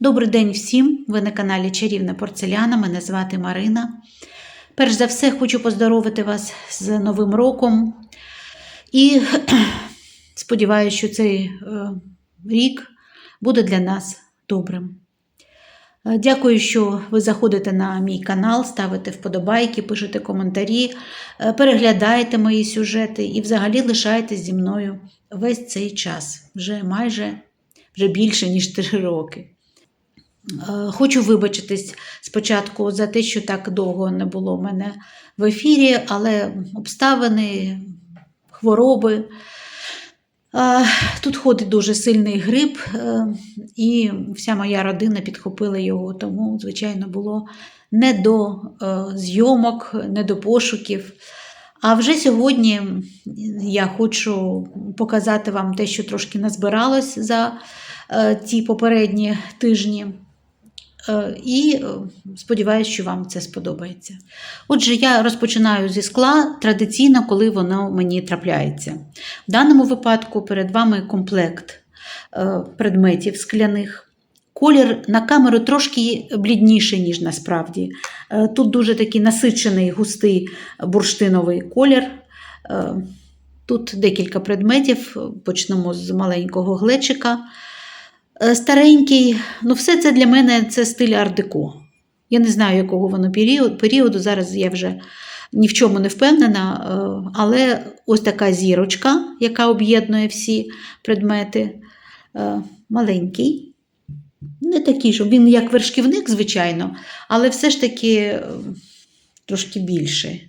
Добрий день всім! Ви на каналі Чарівна Порцеляна. Мене звати Марина. Перш за все, хочу поздоровити вас з Новим роком. І сподіваюся, що цей е, рік буде для нас добрим. Е, Дякую, що ви заходите на мій канал, ставите вподобайки, пишете коментарі, е, переглядаєте мої сюжети і взагалі лишаєтесь зі мною весь цей час, вже майже вже більше, ніж 3 роки. Е, Хочу вибачитись спочатку за те, що так довго не було в мене в ефірі, але обставини, хвороби. Е, Тут ходить дуже сильний грип, е, і вся моя родина підхопила його, тому, звичайно, було не до зйомок, не до пошуків. А вже сьогодні я хочу показати вам те, що трошки назбиралось за ті попередні тижні. Е, І е, сподіваюся, що вам це сподобається. Отже, я розпочинаю зі скла традиційно, коли воно мені трапляється. В даному випадку перед вами комплект е, предметів скляних. Колір на камеру трошки блідніший, ніж насправді. Тут дуже такий насичений, густий бурштиновий колір. Тут декілька предметів. Почнемо з маленького глечика. Е, Старенький, ну все це для мене це стиль ар-деко. Я не знаю, якого воно період, періоду. Зараз я вже ні в чому не впевнена, е, але ось така зірочка, яка об'єднує всі предмети. Е, Маленький. Не такий, щоб він як вершківник, звичайно, але все ж таки трошки більший.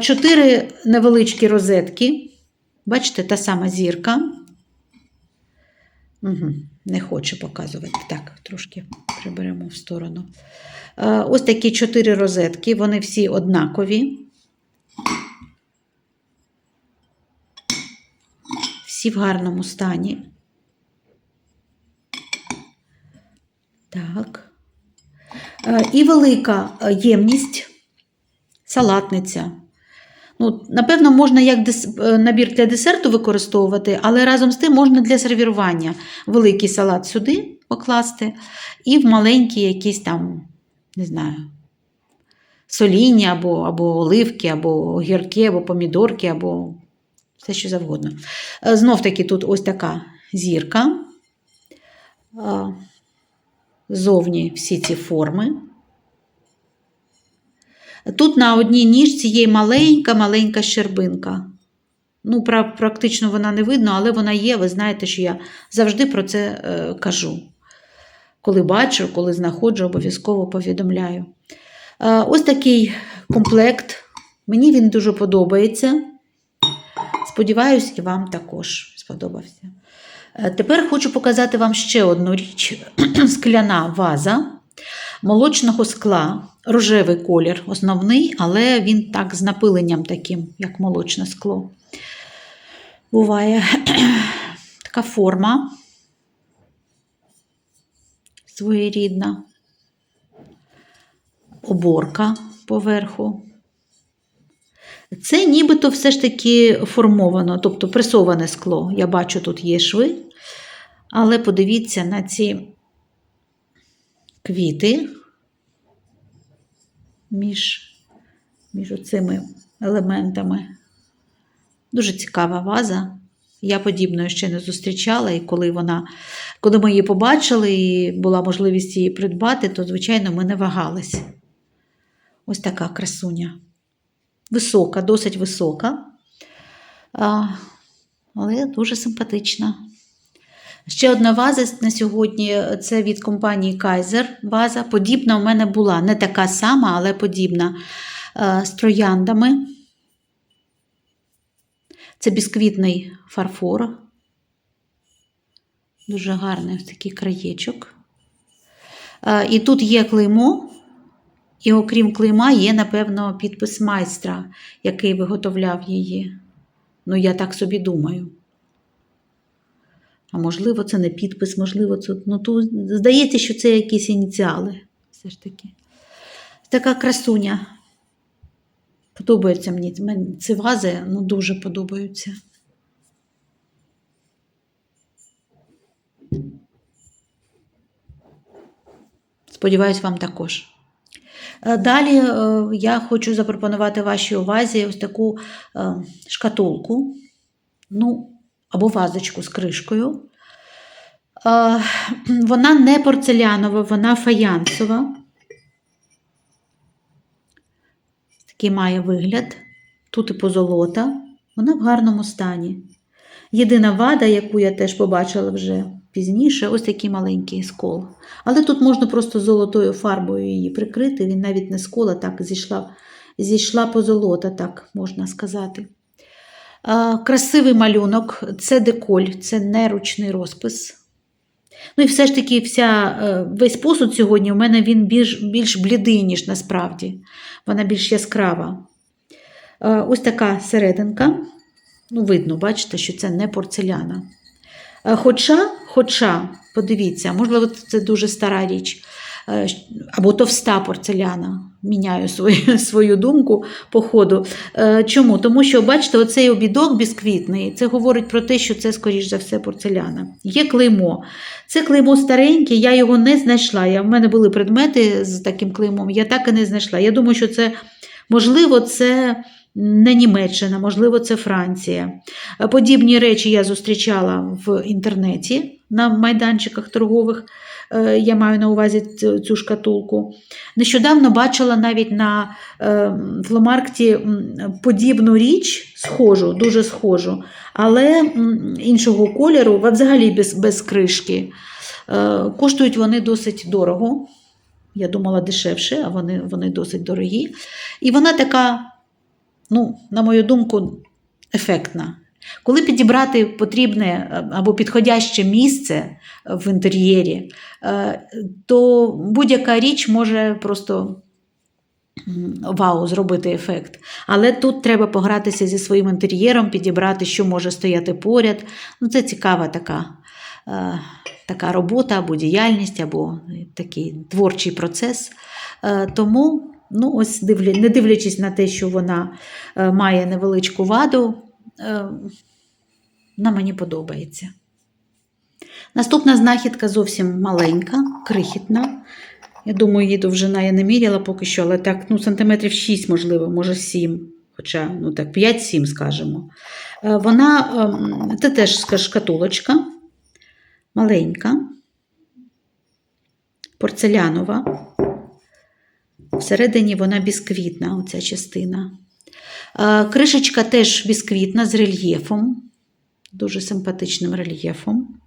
Чотири невеличкі розетки. Бачите, та сама зірка. Угу, не хочу показувати. Так, трошки приберемо в сторону. Е, Ось такі чотири розетки, вони всі однакові. Всі в гарному стані. Так. Е, І велика е, ємність, салатниця. Ну, напевно, можна як е, набір для десерту використовувати, але разом з тим можна для сервірування великий салат сюди покласти, і в маленькі якісь там, не знаю, соління, або, або оливки, або огірки, або помідорки, або все що завгодно. Е, Знов таки тут ось така зірка. Е, Зовні всі ці форми. Тут на одній ніжці є маленька-маленька щербинка. Ну, пра- практично вона не видно, але вона є. Ви знаєте, що я завжди про це е, кажу. Коли бачу, коли знаходжу, обов'язково повідомляю. Е, ось такий комплект. Мені він дуже подобається. Сподіваюсь, і вам також сподобався. Е, Тепер хочу показати вам ще одну річ: скляна ваза молочного скла, рожевий колір, основний, але він так з напиленням таким, як молочне скло. Буває така форма своєрідна, оборка поверху. Це нібито все ж таки формовано, тобто пресоване скло. Я бачу, тут є шви, але подивіться на ці квіти між, між цими елементами. Дуже цікава ваза. Я подібної ще не зустрічала, і коли вона, коли ми її побачили і була можливість її придбати, то, звичайно, ми не вагалися. Ось така красуня. Висока, досить висока, але дуже симпатична. Ще одна ваза на сьогодні це від компанії Kaiser ваза. Подібна у мене була. Не така сама, але подібна е, з трояндами. Це бісквітний фарфор. Дуже гарний такий краєчок. Е, І тут є клеймо, і окрім клейма, є, напевно, підпис майстра, який виготовляв її. Ну, я так собі думаю. А можливо, це не підпис, можливо, це. Ну, тут здається, що це якісь ініціали. Все ж таки. Така красуня. Подобається мені. Мені Ці вази ну, дуже подобаються. Сподіваюсь, вам також. Е, Далі е, я хочу запропонувати вашій увазі ось таку е, шкатулку, ну, або вазочку з кришкою. Вона не порцелянова, вона фаянсова. Такий має вигляд. Тут і позолота. Вона в гарному стані. Єдина вада, яку я теж побачила вже пізніше, ось такий маленький скол. Але тут можна просто золотою фарбою її прикрити. Він навіть не скол, а так зійшла, зійшла позолота, так можна сказати. Красивий малюнок, це деколь, це не ручний розпис. Ну і все ж таки, вся, е, весь посуд сьогодні у мене він більш, більш блідий, ніж насправді. Вона більш яскрава. Е, Ось така серединка. Ну, видно, бачите, що це не порцеляна. Е, Хоча, хоча, подивіться, можливо, це дуже стара річ, або товста порцеляна. Міняю свою, свою думку по ходу. Е, Чому? Тому що, бачите, оцей обідок бісквітний, це говорить про те, що це, скоріш за все, порцеляна. Є клеймо. Це клеймо стареньке, я його не знайшла. Я, в мене були предмети з таким клеймом, я так і не знайшла. Я думаю, що це, можливо, це не Німеччина, можливо, це Франція. Подібні речі я зустрічала в інтернеті на майданчиках торгових. Е, Я маю на увазі цю- шкатулку. Нещодавно бачила навіть на е, фломаркті подібну річ, схожу, дуже схожу, але іншого кольору, взагалі без, без кришки. Е, Коштують вони досить дорого. Я думала дешевше, а вони, вони досить дорогі. І вона така, ну, на мою думку, ефектна. Коли підібрати потрібне е, або підходяще місце в інтер'єрі, е, то будь-яка річ може просто вау, зробити ефект. Але тут треба погратися зі своїм інтер'єром, підібрати, що може стояти поряд. Ну, це цікава така, е, така робота або діяльність, або такий творчий процес. Е, Тому, ну, ось не дивлячись на те, що вона е, має невеличку ваду, е, вона мені подобається. Наступна знахідка зовсім маленька, крихітна. Я думаю, її довжина я не міряла поки що, але так, ну, сантиметрів 6, можливо, може 7, хоча ну, так, 5-7, скажімо. Е, Вона, ем, це теж шкатулочка, маленька, порцелянова. Всередині вона бісквітна, оця частина. Е, Кришечка теж бісквітна з рельєфом, дуже симпатичним рельєфом.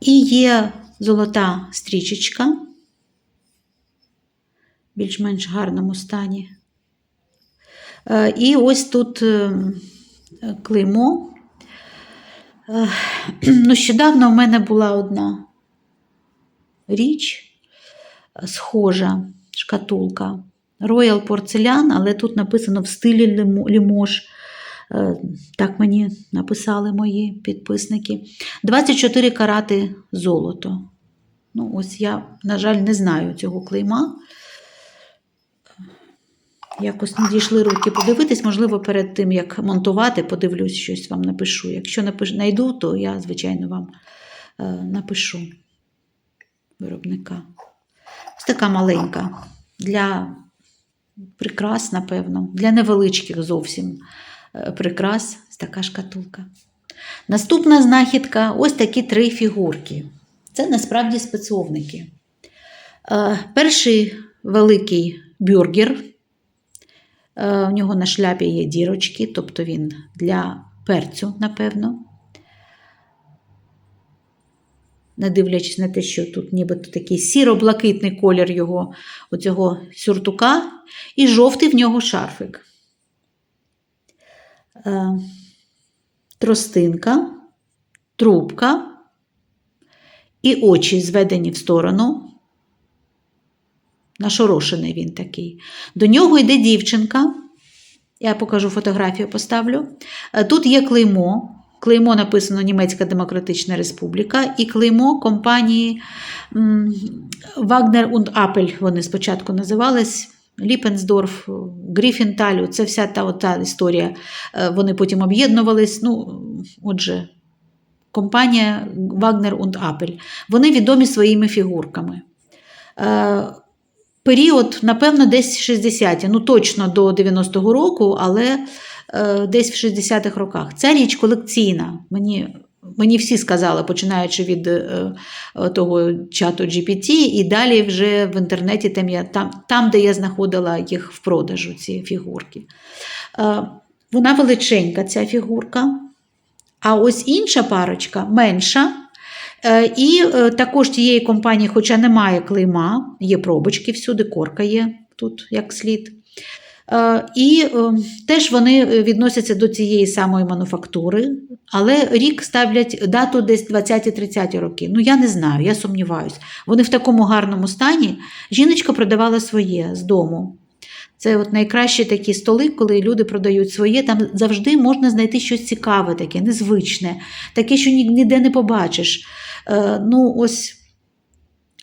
І є золота стрічечка в більш-менш гарному стані. Е, І ось тут е, клеймо. Нещодавно в мене була одна річ схожа шкатулка. Royal Porcelain, але тут написано в стилі лімож. Е, Так мені написали мої підписники. 24 карати золото. Ну, ось я, на жаль, не знаю цього клейма. Якось не дійшли руки подивитись, можливо, перед тим, як монтувати, подивлюсь, щось вам напишу. Якщо знайду, то я, звичайно, вам е, напишу виробника. Ось така маленька. Для прикрас, напевно, для невеличких зовсім е, прикрас. Така шкатулка. Наступна знахідка ось такі три фігурки. Це насправді спецовники. Е, Перший великий бюргер. Е, У нього на шляпі є дірочки, тобто він для перцю, напевно. Не дивлячись на те, що тут нібито такий сіро-блакитний колір його оцього сюртука, і жовтий в нього шарфик. Е, Тростинка, трубка і очі зведені в сторону. Нашорошений він такий. До нього йде дівчинка. Я покажу фотографію, поставлю. Е, Тут є клеймо. Клеймо написано Німецька Демократична Республіка і клеймо компанії Wagner und Appel. Вони спочатку називались. Ліпенсдорф, Гріфінталю, це вся та, та історія. Е, Вони потім об'єднувались. Ну, отже, компанія Wagner und Appel. Вони відомі своїми фігурками. Е, період, напевно, десь 60-ті, ну точно до 90-го року, але десь в 60-х роках. Ця річ колекційна. Мені, мені всі сказали, починаючи від е, е, того чату GPT, і далі вже в інтернеті, там, я, там, там де я знаходила їх в продажу, ці фігурки. Е, вона величенька, ця фігурка. А ось інша парочка менша. Е, І е, також тієї компанії, хоча немає клейма, є пробочки всюди, корка є тут як слід. Е, І е, теж вони відносяться до цієї самої мануфактури, але рік ставлять дату десь 20-30 роки. Ну, я не знаю, я сумніваюся. Вони в такому гарному стані. Жіночка продавала своє з дому. Це от найкращі такі столи, коли люди продають своє, там завжди можна знайти щось цікаве, таке, незвичне, таке, що ніде не побачиш. Е, ну, ось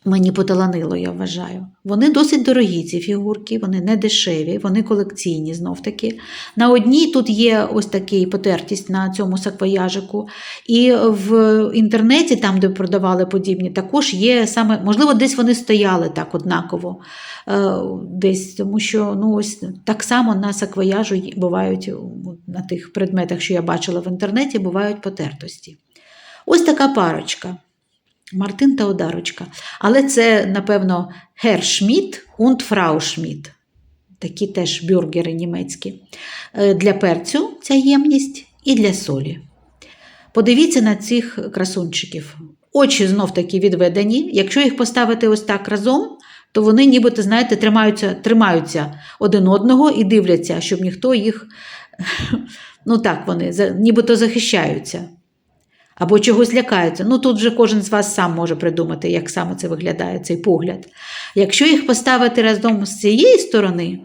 мені поталанило, я вважаю. Вони досить дорогі, ці фігурки, вони не дешеві, вони колекційні знов таки. На одній тут є ось такий потертість на цьому саквояжику. І в інтернеті, там, де продавали подібні, також є саме, можливо, десь вони стояли так однаково. е, Десь, тому що ну, ось так само на саквояжу бувають на тих предметах, що я бачила в інтернеті, бувають потертості. Ось така парочка. Мартин та Одарочка. Але це, напевно, Гер Шмідт und Фрау Шмідт. Такі теж бюргери німецькі. Е, Для перцю ця ємність і для солі. Подивіться на цих красунчиків. Очі знов таки відведені. Якщо їх поставити ось так разом, то вони, нібито, знаєте, тримаються, тримаються один одного і дивляться, щоб ніхто їх, ну так, вони нібито захищаються. Або чогось лякаються. Ну тут вже кожен з вас сам може придумати, як саме це виглядає, цей погляд. Якщо їх поставити разом з цієї сторони,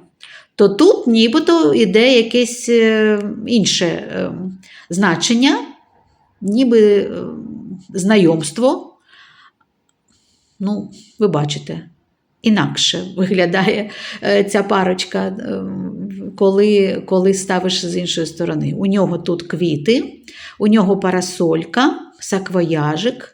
то тут нібито йде якесь е, інше е, значення, ніби е, знайомство. Ну, ви бачите, інакше виглядає ця парочка, коли, коли ставиш з іншої сторони. У нього тут квіти, у нього парасолька, саквояжик.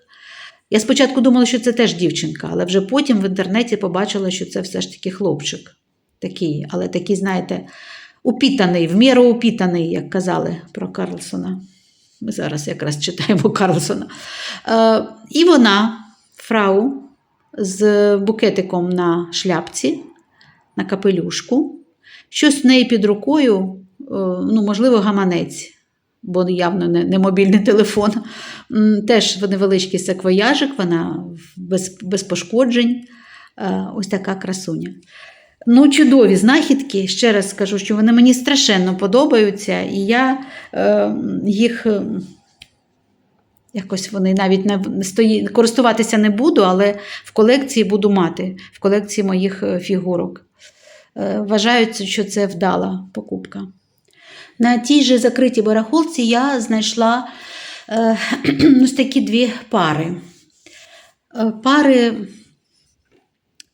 Я спочатку думала, що це теж дівчинка, але вже потім в інтернеті побачила, що це все ж таки хлопчик. Такий, але такий, знаєте, упітаний, в міру упітаний, як казали про Карлсона. Ми зараз якраз читаємо Карлсона. Е, і вона, фрау, з букетиком на шляпці, на капелюшку. Щось в неї під рукою, е, ну, можливо, гаманець, бо явно не, не мобільний телефон. Теж невеличкий саквояжик, вона без, без пошкоджень. Е, Ось така красуня. Ну, чудові знахідки. Ще раз скажу, що вони мені страшенно подобаються, і я е, їх. е, Якось вони навіть не стої... користуватися не буду, але в колекції буду мати, в колекції моїх фігурок. Е, Вважають, що це вдала покупка. На тій же закритій барахолці я знайшла е, ось такі дві пари. Е, Пари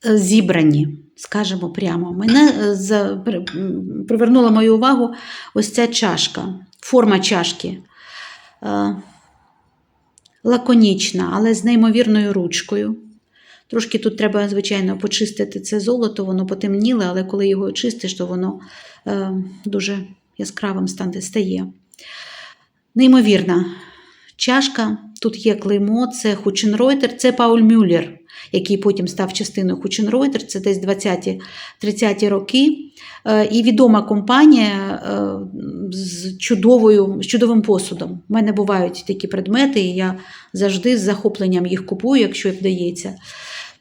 зібрані, скажімо прямо. Мене привернула мою увагу ось ця чашка, форма чашки. Лаконічна, але з неймовірною ручкою. Трошки тут треба, звичайно, почистити це золото, воно потемніле, але коли його чистиш, то воно е, дуже яскравим стане- стає. Неймовірна чашка. Тут є клеймо, це Хученройтер, це Пауль Мюллер, який потім став частиною Хученройтер, це десь 20-30 роки. Е, І відома компанія е, з, чудовою, з чудовим посудом. У мене бувають такі предмети, і я завжди з захопленням їх купую, якщо вдається.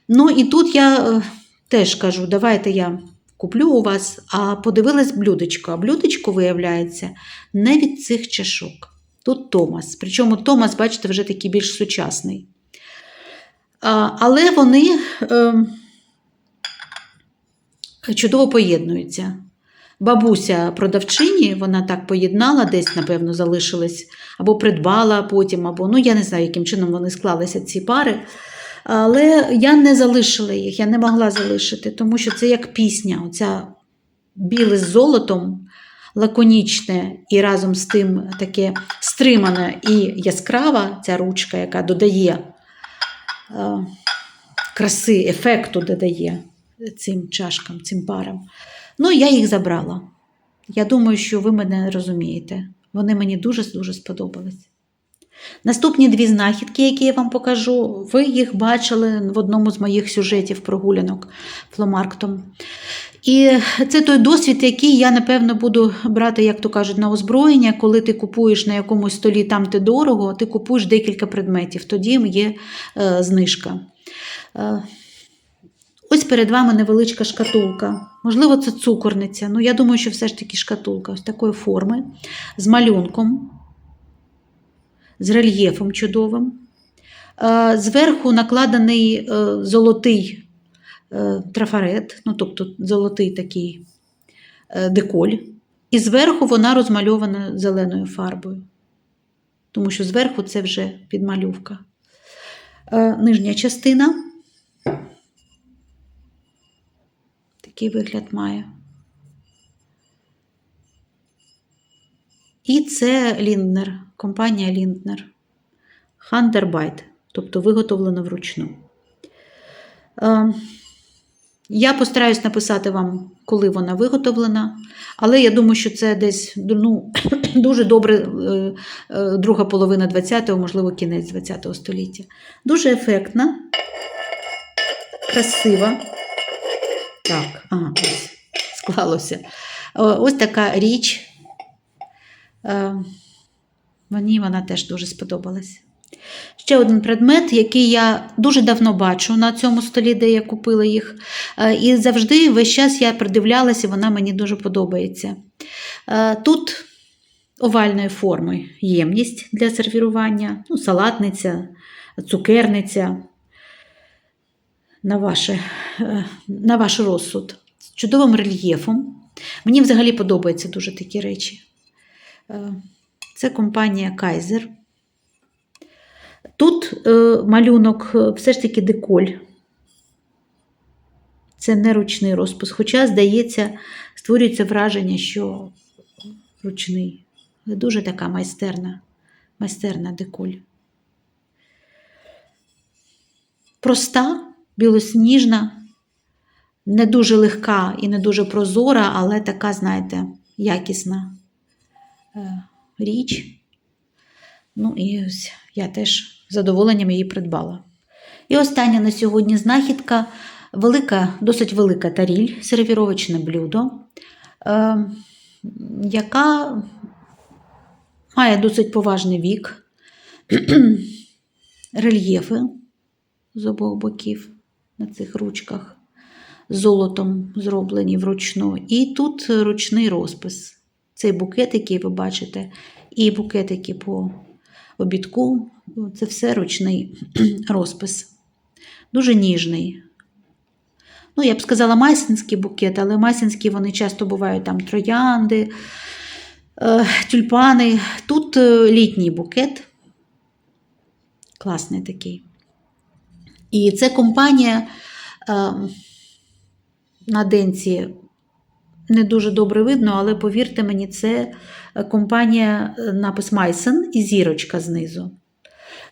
Ну і тут я е, теж кажу, давайте я куплю у вас, а подивилась блюдечко. А блюдечко, виявляється, не від цих чашок. Тут Томас. Причому Томас, бачите, вже такий більш сучасний. Але вони е, чудово поєднуються. Бабуся продавчині, вона так поєднала, десь, напевно, залишилась, або придбала потім, або ну я не знаю, яким чином вони склалися ці пари. Але я не залишила їх, я не могла залишити, тому що це як пісня, оця біле з золотом, лаконічне і разом з тим таке стримане і яскрава ця ручка, яка додає е, краси, ефекту додає цим чашкам, цим парам. Ну, я їх забрала. Я думаю, що ви мене розумієте. Вони мені дуже-дуже сподобались. Наступні дві знахідки, які я вам покажу, ви їх бачили в одному з моїх сюжетів прогулянок фломарктом. І це той досвід, який я, напевно, буду брати, як то кажуть, на озброєння, коли ти купуєш на якомусь столі там ти дорого, ти купуєш декілька предметів, тоді є е, знижка. Е, ось перед вами невеличка шкатулка. Можливо, це цукорниця. Ну, я думаю, що все ж таки шкатулка ось такої форми, з малюнком, з рельєфом чудовим. Е, Зверху накладений е, золотий е, трафарет, ну, тобто золотий такий деколь. І зверху вона розмальована зеленою фарбою. Тому що зверху це вже підмалювка. Е, Нижня частина. Такий вигляд має. І це Лінднер, компанія Лінднер. Хандербайт, тобто виготовлено вручну. Е, Я постараюсь написати вам, коли вона виготовлена, але я думаю, що це десь ну, дуже добре е, е, друга половина 20-го, можливо, кінець 20-го століття. Дуже ефектна, красива. Так, ага, ось склалося. Ось така річ. Е, Мені вона теж дуже сподобалась. Ще один предмет, який я дуже давно бачу на цьому столі, де я купила їх. Е, І завжди весь час я придивлялася, вона мені дуже подобається. Е, Тут овальної форми ємність для сервірування, ну, салатниця, цукерниця. На, ваше, на ваш розсуд. З чудовим рельєфом. Мені взагалі подобаються дуже такі речі. Це компанія Kaiser. Тут е, малюнок е, все ж таки деколь. Це не ручний розпис. Хоча, здається, створюється враження, що ручний. Дуже така майстерна, майстерна деколь. Проста, білосніжна, не дуже легка і не дуже прозора, але така, знаєте, якісна річ. Ну і ось я теж з задоволенням її придбала. І остання на сьогодні знахідка велика, досить велика таріль, сервіровочне блюдо, е, яка має досить поважний вік, рельєфи з обох боків на цих ручках, золотом зроблені вручну. І тут ручний розпис. Цей букет, який ви бачите, і букетики по обідку це все ручний розпис. Дуже ніжний. Ну, я б сказала, майсинський букет, але майсинські вони часто бувають там троянди, е, тюльпани. Тут е, літній букет. Класний такий. І це компанія е, на денці не дуже добре видно, але повірте мені, це компанія е, напис Майсен і зірочка знизу.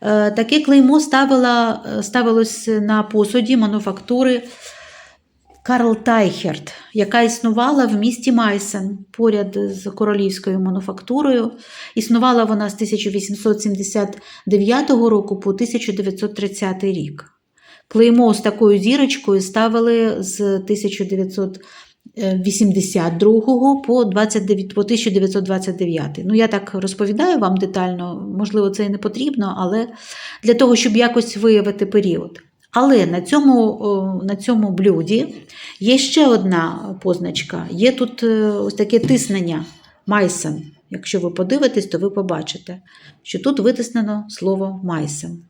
Е, Таке клеймо ставила, ставилось на посуді мануфактури Карл Тайхерт, яка існувала в місті Майсен поряд з королівською мануфактурою. Існувала вона з 1879 року по 1930 рік. Клеймо з такою зірочкою ставили з 1982 по 29, по 1929. Ну, я так розповідаю вам детально, можливо, це і не потрібно, але для того, щоб якось виявити період. Але на цьому, на цьому блюді є ще одна позначка. Є тут е, ось таке тиснення Майсен. Якщо ви подивитесь, то ви побачите, що тут витиснено слово Майсен.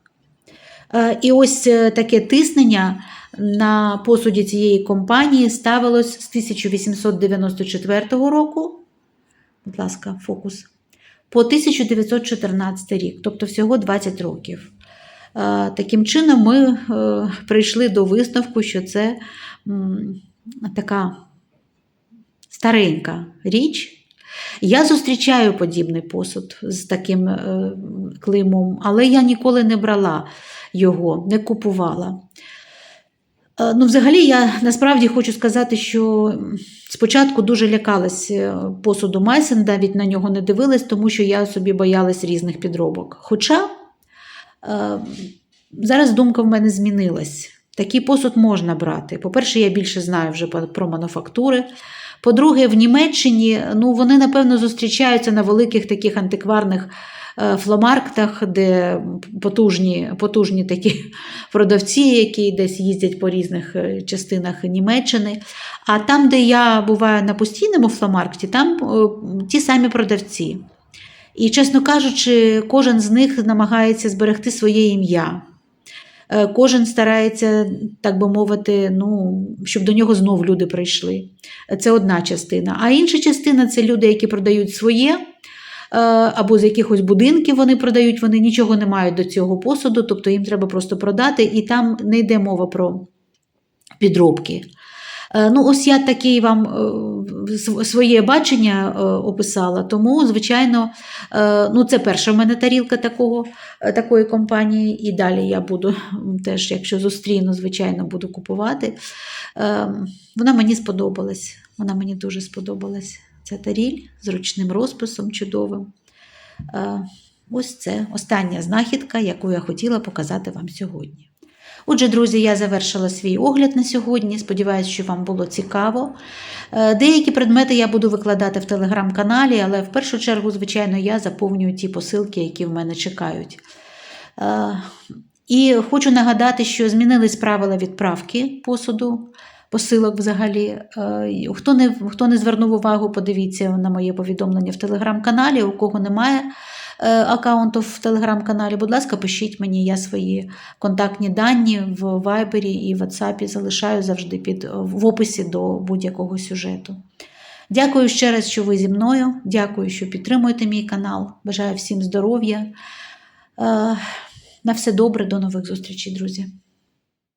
Е, І ось е, таке тиснення на посуді цієї компанії ставилось з 1894 року. Будь ласка, фокус. По 1914 рік, тобто всього 20 років. Е, Таким чином, ми е, прийшли до висновку, що це така старенька річ. Я зустрічаю подібний посуд з таким е, клеймом, але я ніколи не брала його, не купувала. Е, Ну, взагалі, я насправді хочу сказати, що спочатку дуже лякалась е, посуду Майсен, навіть на нього не дивилась, тому що я собі боялась різних підробок. Хоча е, зараз думка в мене змінилась. Такий посуд можна брати. По-перше, я більше знаю вже про мануфактури. По-друге, в Німеччині ну, вони, напевно, зустрічаються на великих таких антикварних фломарктах, де потужні, потужні такі продавці, які десь їздять по різних е, частинах Німеччини. А там, де я буваю на постійному фломаркті, там е, ті самі продавці. І, чесно кажучи, кожен з них намагається зберегти своє ім'я. Е, Кожен старається, так би мовити, ну, щоб до нього знов люди прийшли. Це одна частина. А інша частина це люди, які продають своє, е, або з якихось будинків вони продають, вони нічого не мають до цього посуду, тобто їм треба просто продати, і там не йде мова про підробки. Е, Ну, ось я таке вам е, своє бачення е, описала, тому, звичайно, е, ну, це перша в мене тарілка такого, е, такої компанії, і далі я буду теж, якщо зустріну, звичайно, буду купувати. Е, Вона мені сподобалась. Вона мені дуже сподобалась. Ця таріль з ручним розписом чудовим. Е, Ось це остання знахідка, яку я хотіла показати вам сьогодні. Отже, друзі, я завершила свій огляд на сьогодні. Сподіваюсь, що вам було цікаво. Е, Деякі предмети я буду викладати в телеграм-каналі, але в першу чергу, звичайно, я заповнюю ті посилки, які в мене чекають. Е, І хочу нагадати, що змінились правила відправки посуду, посилок взагалі. Е, Хто не, хто не звернув увагу, подивіться на моє повідомлення в телеграм-каналі. У кого немає е, аккаунту в телеграм-каналі, будь ласка, пишіть мені, я свої контактні дані в Вайбері і WhatsApp залишаю завжди під, в описі до будь-якого сюжету. Дякую ще раз, що ви зі мною. Дякую, що підтримуєте мій канал. Бажаю всім здоров'я. Е, На все добре, до нових зустрічей, друзі.